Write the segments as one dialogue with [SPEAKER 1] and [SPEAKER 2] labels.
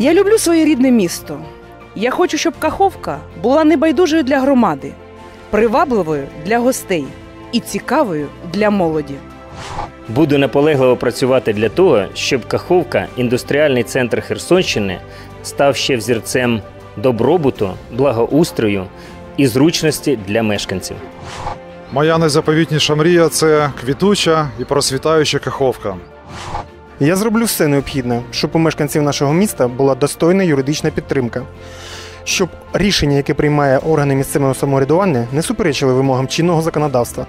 [SPEAKER 1] Я люблю своє рідне місто. Я хочу, щоб Каховка була небайдужою для громади, привабливою для гостей і цікавою для молоді.
[SPEAKER 2] Буду наполегливо працювати для того, щоб Каховка, індустріальний центр Херсонщини, став ще взірцем добробуту, благоустрою і зручності для мешканців.
[SPEAKER 3] Моя найзаповітніша мрія це квітуча і просвітаюча каховка.
[SPEAKER 4] Я зроблю все необхідне, щоб у мешканців нашого міста була достойна юридична підтримка, щоб рішення, яке приймає органи місцевого самоврядування, не суперечили вимогам чинного законодавства.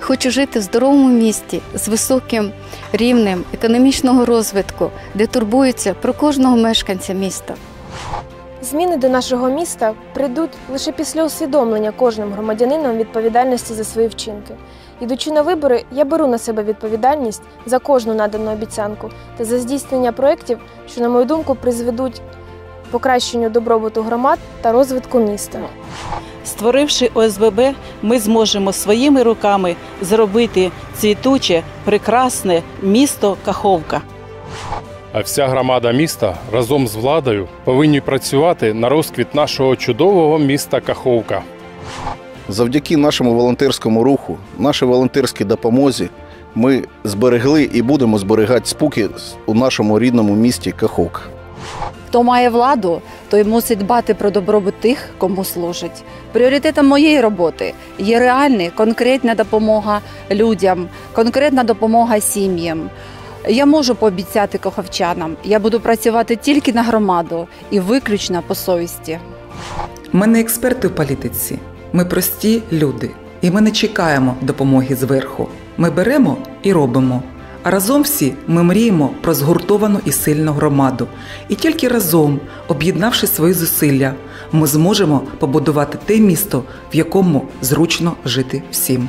[SPEAKER 5] Хочу жити в здоровому місті з високим рівнем економічного розвитку, де турбуються про кожного мешканця міста.
[SPEAKER 6] Зміни до нашого міста прийдуть лише після усвідомлення кожним громадянином відповідальності за свої вчинки. Ідучи на вибори, я беру на себе відповідальність за кожну надану обіцянку та за здійснення проєктів, що, на мою думку, призведуть покращенню добробуту громад та розвитку міста.
[SPEAKER 7] Створивши ОСББ, ми зможемо своїми руками зробити цвітуче, прекрасне місто Каховка.
[SPEAKER 8] А вся громада міста разом з владою повинні працювати на розквіт нашого чудового міста Каховка.
[SPEAKER 9] Завдяки нашому волонтерському руху, нашій волонтерській допомозі, ми зберегли і будемо зберігати спокій у нашому рідному місті Каховка.
[SPEAKER 10] Хто має владу, той мусить дбати про добробут тих, кому служить. Пріоритетом моєї роботи є реальна конкретна допомога людям, конкретна допомога сім'ям. Я можу пообіцяти коховчанам, я буду працювати тільки на громаду і виключно по совісті.
[SPEAKER 11] Ми не експерти в політиці, ми прості люди, і ми не чекаємо допомоги зверху. Ми беремо і робимо. А разом всі ми мріємо про згуртовану і сильну громаду. І тільки разом, об'єднавши свої зусилля, ми зможемо побудувати те місто, в якому зручно жити всім.